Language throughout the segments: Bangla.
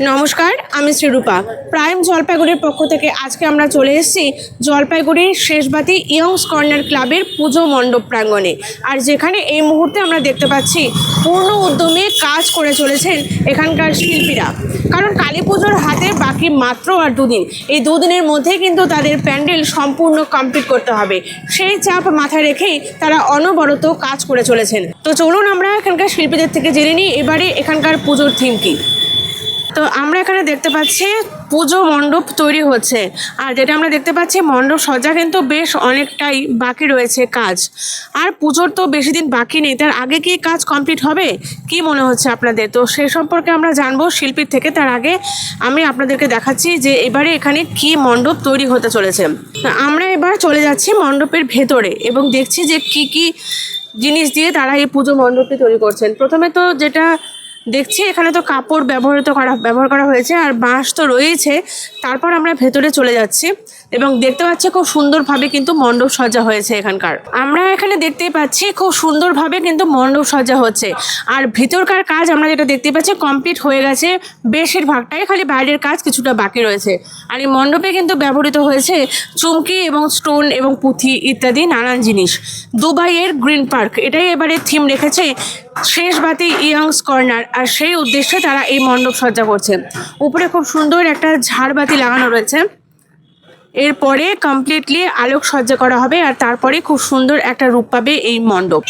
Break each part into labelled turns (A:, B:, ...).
A: নমস্কার, আমি শ্রীরূপা। প্রাইম জলপাইগুড়ির পক্ষ থেকে আজকে আমরা চলে এসেছি জলপাইগুড়ির শেষবাতি ইয়ংস কর্নার ক্লাবের পুজো মণ্ডপ প্রাঙ্গণে। আর যেখানে এই মুহূর্তে আমরা দেখতে পাচ্ছি পূর্ণ উদ্যমে কাজ করে চলেছেন এখানকার শিল্পীরা। কারণ কালী পুজোর হাতে বাকি মাত্র আর দুদিন। এই দুদিনের মধ্যে কিন্তু তাদের প্যান্ডেল সম্পূর্ণ কমপ্লিট করতে হবে। সেই চাপ মাথায় রেখেই তারা অনবরত কাজ করে চলেছেন। তো চলুন আমরা এখানকার শিল্পীদের থেকে জেনে নিই, এবারে এখানকার পুজোর থিম কী? তো আমরা এখানে দেখতে পাচ্ছি পুজো মণ্ডপ তৈরি হচ্ছে। আর যেটা আমরা দেখতে পাচ্ছি, মণ্ডপ সজ্জা কিন্তু বেশ অনেকটাই বাকি রয়েছে কাজ। আর পুজোর তো বেশি দিন বাকি নেই, তার আগে কি কাজ কমপ্লিট হবে? কি মনে হচ্ছে আপনাদের? তো সে সম্পর্কে আমরা জানব শিল্পীর থেকে, তার আগে আমি আপনাদেরকে দেখাচ্ছি যে এবারে এখানে কি মণ্ডপ তৈরি হতে চলেছে। আমরা এবার চলে যাচ্ছি মণ্ডপের ভেতরে এবং দেখছি যে কি কি জিনিস দিয়ে তারা এই পুজো মণ্ডপটি তৈরি করছেন। প্রথমে তো যেটা দেখছি এখানে তো কাপড় ব্যবহৃত করা, ব্যবহার করা হয়েছে আর বাঁশ তো রয়েছে তারপর আমরা ভেতরে চলে যাচ্ছি এবং দেখতে পাচ্ছি খুব সুন্দরভাবে কিন্তু মণ্ডপ সজ্জা হয়েছে এখানকার। আমরা এখানে দেখতে পাচ্ছি খুব সুন্দরভাবে কিন্তু মণ্ডপ সজ্জা হচ্ছে। আর ভিতরকার কাজ আমরা যেটা দেখতে পাচ্ছি কমপ্লিট হয়ে গেছে, বেশিরভাগটাই খালি বাইরের কাজ কিছুটা বাকি রয়েছে। আর এই মণ্ডপে কিন্তু ব্যবহৃত হয়েছে চুমকি এবং স্টোন এবং পুঁথি ইত্যাদি নানান জিনিস। দুবাইয়ের গ্রিন পার্ক, এটাই এবারে থিম রেখেছে শেষ বাতি ইয়ংস কর্নার। আর সেই উদ্দেশ্যে তারা এই মণ্ডপ সজ্জা করছে উপরে খুব সুন্দর একটা ঝাড়বাতি লাগানো রয়েছে। এরপরে কমপ্লিটলি আলোক সজ্জা করা হবে আর তারপরে খুব সুন্দর একটা রূপ পাবে এই মণ্ডপ।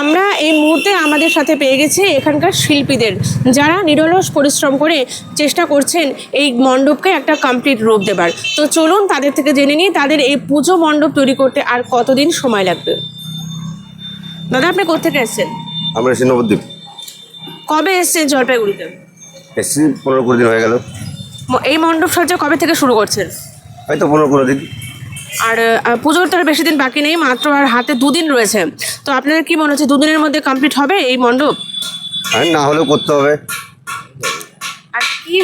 A: আমরা এই মুহূর্তে আমাদের সাথে পেয়ে গেছি এখানকার শিল্পীদের, যারা নিরলস পরিশ্রম করে চেষ্টা করছেন এই মণ্ডপকে একটা কমপ্লিট রূপ দেবার। তো চলুন তাদের থেকে জেনে নিই তাদের এই পুজো মণ্ডপ তৈরি করতে আর কতদিন সময় লাগবে। দাদা, আপনি কোথেকে এসেছেন?
B: আমরা নবদ্বীপ
A: কবে এসেছেন জলপাইগুড়িতে?
B: এসেছি পনেরো কুড়ি দিন হয়ে গেল।
A: এই মণ্ডপ সজ্জা কবে থেকে শুরু করছেন?
B: হয়তো পনেরো কুড়ি দিন।
A: আর পুজোর তো আর বেশি দিন বাকি নেই মাত্র আর হাতে দুদিন রয়েছে। তো আপনাদের কি মনে হচ্ছে দুদিনের মধ্যে কমপ্লিট হবে এই মণ্ডপ?
B: আর না হলেও করতে হবে।
A: আর কি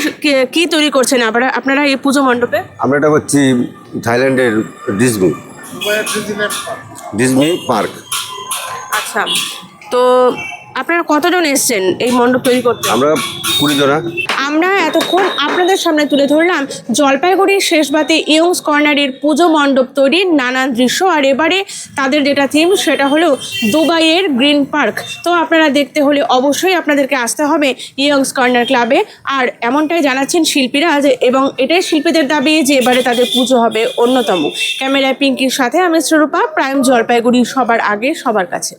A: কি- তৈরি করছেন আপনারা আপনারা এই পুজো মণ্ডপে?
B: আমরা এটা করছি থাইল্যান্ডের ডিসমি ডিসমি পার্ক।
A: আচ্ছা তো আপনারা কতজন এসছেন এই মণ্ডপ তৈরি করতে?
B: আমরা কুড়ি জনা।
A: আমরা এতক্ষণ আপনাদের সামনে তুলে ধরলাম জলপাইগুড়ির শেষবাতে ইয়ংস কর্নারের পুজো মণ্ডপ তৈরির নানান দৃশ্য। আর এবারে তাদের যেটা থিম সেটা হলো দুবাইয়ের গ্রিন পার্ক। তো আপনারা দেখতে হলে অবশ্যই আপনাদেরকে আসতে হবে ইয়ংস কর্নার ক্লাবে। আর এমনটাই জানাচ্ছেন শিল্পীরা যে এবং এটাই শিল্পীদের দাবি যে এবারে তাদের পুজো হবে অন্যতম। ক্যামেরায় পিঙ্কির সাথে আমি স্বরূপা প্রাইম জলপাইগুড়ি সবার আগে সবার কাছে।